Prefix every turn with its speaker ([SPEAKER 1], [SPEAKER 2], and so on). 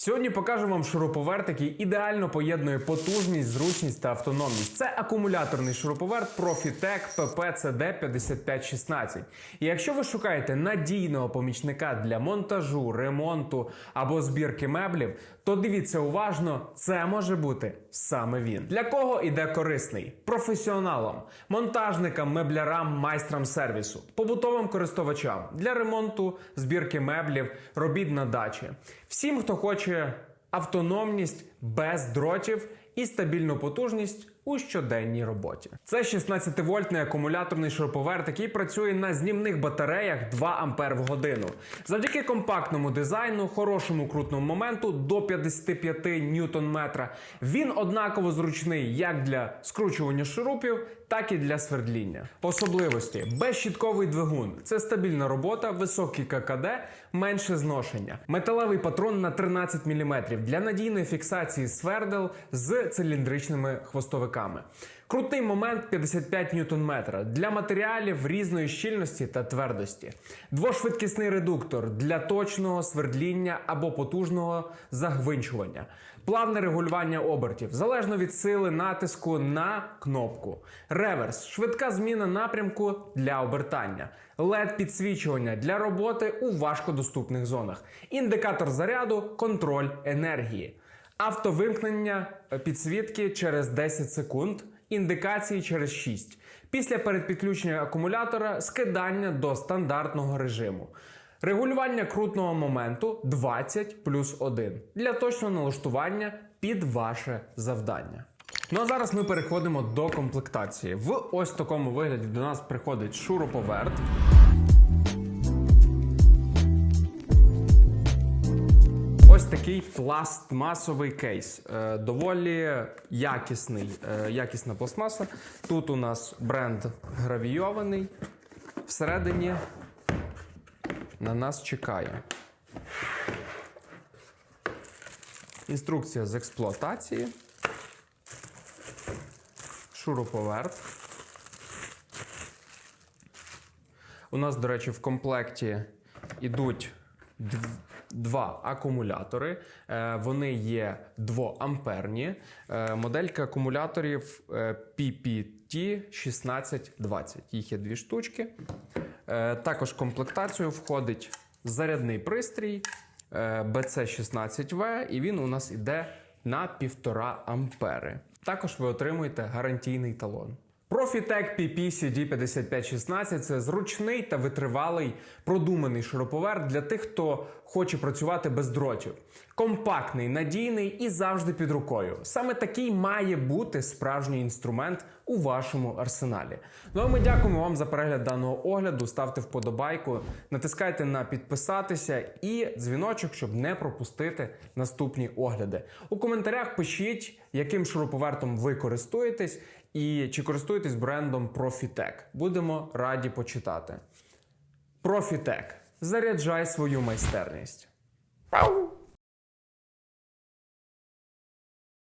[SPEAKER 1] Сьогодні покажу вам шуруповерт, який ідеально поєднує потужність, зручність та автономність. Це акумуляторний шуруповерт Profitec PPCD 5516. І якщо ви шукаєте надійного помічника для монтажу, ремонту або збірки меблів, то дивіться уважно, це може бути саме він. Для кого іде корисний? Професіоналам, монтажникам, меблярам, майстрам сервісу, побутовим користувачам для ремонту, збірки меблів, робіт на дачі. Всім, хто хоче автономність без дротів і стабільну потужність у щоденній роботі. Це 16-вольтний акумуляторний шуруповерт, який працює на знімних батареях 2 Ампер в годину. Завдяки компактному дизайну, хорошому крутному моменту до 55 ньютон метра. Він однаково зручний як для скручування шурупів, так і для свердління. Особливості безщітковий двигун це стабільна робота, високий ККД, менше зношення. Металевий патрон на 13 мм для надійної фіксації свердел з циліндричними хвостовиками. Крутий момент 55 ньютон для матеріалів різної щільності та твердості. Двошвидкісний редуктор для точного свердління або потужного загвинчування. Плавне регулювання обертів залежно від сили натиску на кнопку. Реверс швидка зміна напрямку для обертання. led підсвічування для роботи у важкодоступних зонах. Індикатор заряду, контроль енергії. Автовимкнення е, підсвітки через 10 секунд, індикації через 6. Після передпідключення акумулятора скидання до стандартного режиму. Регулювання крутного моменту 20 плюс 1 для точного налаштування під ваше завдання. Ну а зараз ми переходимо до комплектації. В ось такому вигляді до нас приходить шуруповерт. Такий пластмасовий кейс. Е, доволі якісний, е, якісна пластмаса. Тут у нас бренд гравійований. Всередині на нас чекає. Інструкція з експлуатації. Шуруповерт. У нас, до речі, в комплекті йдуть два акумулятори. Е, Вони є двоамперні. Е, Моделька акумуляторів е, PPT 1620. Їх є дві штучки. Також комплектацію входить зарядний пристрій е, BC16V, і він у нас іде на 1,5 ампери. Також ви отримуєте гарантійний талон. Profitec PPCD 5516 це зручний та витривалий продуманий шуруповерт для тих, хто хоче працювати без дротів. Компактний, надійний і завжди під рукою. Саме такий має бути справжній інструмент у вашому арсеналі. Ну а ми дякуємо вам за перегляд даного огляду. Ставте вподобайку, натискайте на підписатися і дзвіночок, щоб не пропустити наступні огляди. У коментарях пишіть, яким шуруповертом ви користуєтесь і чи користуєтесь брендом Profitec. Будемо раді почитати. Profitec. Заряджай свою майстерність.